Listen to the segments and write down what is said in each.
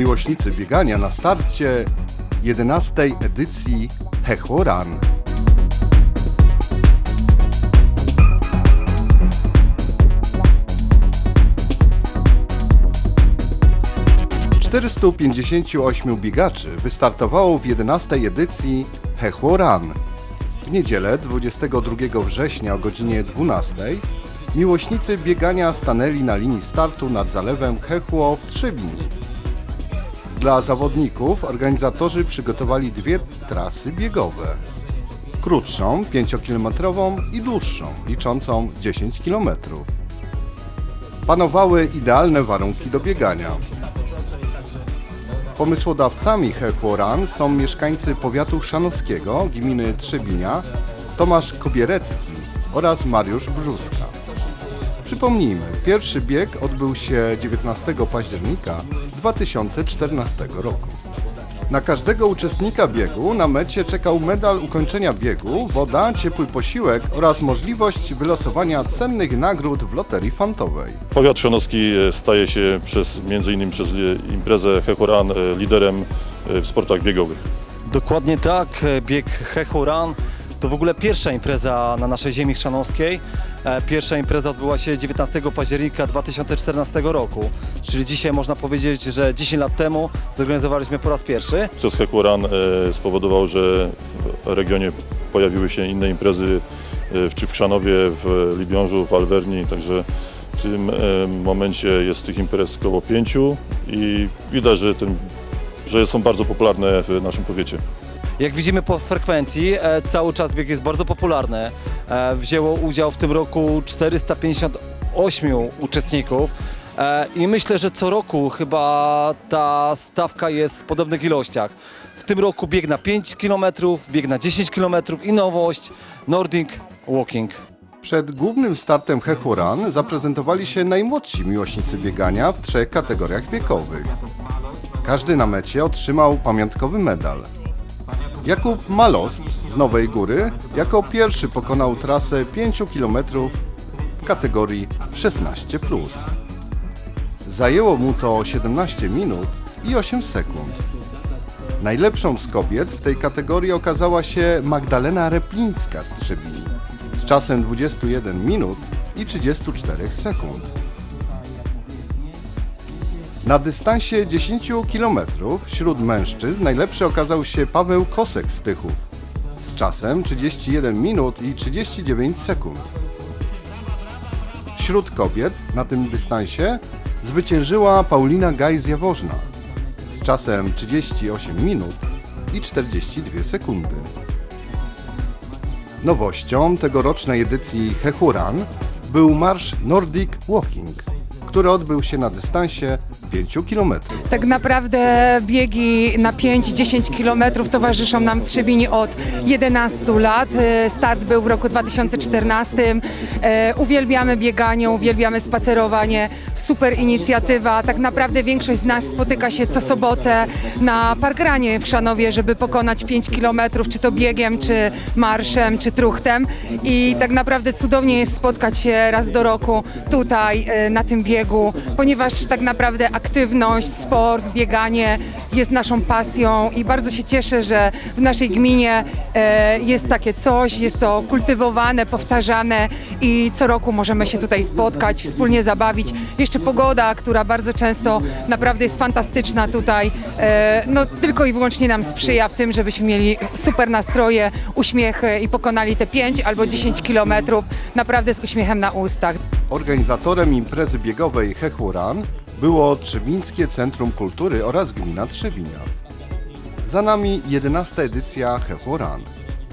Miłośnicy biegania na starcie 11 edycji Hechło Run. ...458 biegaczy wystartowało w 11 edycji Hechło Run. W niedzielę 22 września o godzinie 12 miłośnicy biegania stanęli na linii startu nad zalewem Hechło w Trzebini. Dla zawodników organizatorzy przygotowali dwie trasy biegowe. Krótszą, 5-kilometrową i dłuższą, liczącą 10 km. Panowały idealne warunki do biegania. Pomysłodawcami Hechło Run są mieszkańcy powiatu chrzanowskiego, gminy Trzebinia, Tomasz Kobierecki oraz Mariusz Brzuska. Przypomnijmy, pierwszy bieg odbył się 19 października 2014 roku. Na każdego uczestnika biegu na mecie czekał medal ukończenia biegu, woda, ciepły posiłek oraz możliwość wylosowania cennych nagród w loterii fantowej. Powiat Szanowski e, staje się przez, między innymi przez li- imprezę Hechoran e, liderem e, w sportach biegowych. Dokładnie tak, e, bieg Hechu Run to w ogóle pierwsza impreza na naszej ziemi chrzanowskiej. E, Pierwsza impreza odbyła się 19 października 2014 roku, czyli dzisiaj można powiedzieć, że 10 lat temu zorganizowaliśmy po raz pierwszy. Przez Hechoran e, spowodował, że w regionie pojawiły się inne imprezy e, czy w Chrzanowie, w Libiążu, w Alwerni, także w tym momencie jest tych imprez około pięciu i widać, że, ten, że są bardzo popularne w naszym powiecie. Jak widzimy po frekwencji, e, cały czas bieg jest bardzo popularny. E, Wzięło udział w tym roku 458 uczestników. E, I myślę, że co roku chyba ta stawka jest w podobnych ilościach. W tym roku bieg na 5 km, bieg na 10 km i nowość Nordic Walking. Przed głównym startem Hechło Run zaprezentowali się najmłodsi miłośnicy biegania w trzech kategoriach wiekowych. Każdy na mecie otrzymał pamiątkowy medal. Jakub Malost z Nowej Góry jako pierwszy pokonał trasę 5 km w kategorii 16. Zajęło mu to 17 minut i 8 sekund. Najlepszą z kobiet w tej kategorii okazała się Magdalena Replińska z Trzebini z czasem 21 minut i 34 sekund. Na dystansie 10 km wśród mężczyzn najlepszy okazał się Paweł Kosek z Tychów z czasem 31 minut i 39 sekund. Wśród kobiet na tym dystansie zwyciężyła Paulina Gaj z z czasem 38 minut i 42 sekundy. Nowością tegorocznej edycji Hechuran był marsz Nordic Walking, który odbył się na dystansie 5 km. Tak naprawdę biegi na 5-10 kilometrów towarzyszą nam Trzebini od 11 lat. E, Start był w roku 2014. E, Uwielbiamy bieganie, uwielbiamy spacerowanie. Super inicjatywa. Tak naprawdę większość z nas spotyka się co sobotę na parkranie w Chrzanowie, żeby pokonać 5 kilometrów, czy to biegiem, czy marszem, czy truchtem. I tak naprawdę cudownie jest spotkać się raz do roku tutaj e, na tym biegu, ponieważ tak naprawdę aktywność, sport, bieganie jest naszą pasją i bardzo się cieszę, że w naszej gminie e, jest takie coś, jest to kultywowane, powtarzane i co roku możemy się tutaj spotkać, wspólnie zabawić. Jeszcze pogoda, która bardzo często naprawdę jest fantastyczna tutaj, e, no tylko i wyłącznie nam sprzyja w tym, żebyśmy mieli super nastroje, uśmiechy i pokonali te 5 albo 10 kilometrów naprawdę z uśmiechem na ustach. Organizatorem imprezy biegowej Hechło Run było Trzebińskie Centrum Kultury oraz Gmina Trzebinia. Za nami 11 edycja Hechło Run.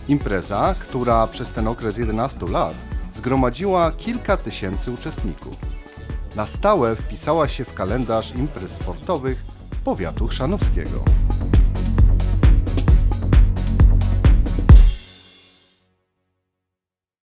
Impreza, która przez ten okres 11 lat zgromadziła kilka tysięcy uczestników. Na stałe wpisała się w kalendarz imprez sportowych powiatu chrzanowskiego.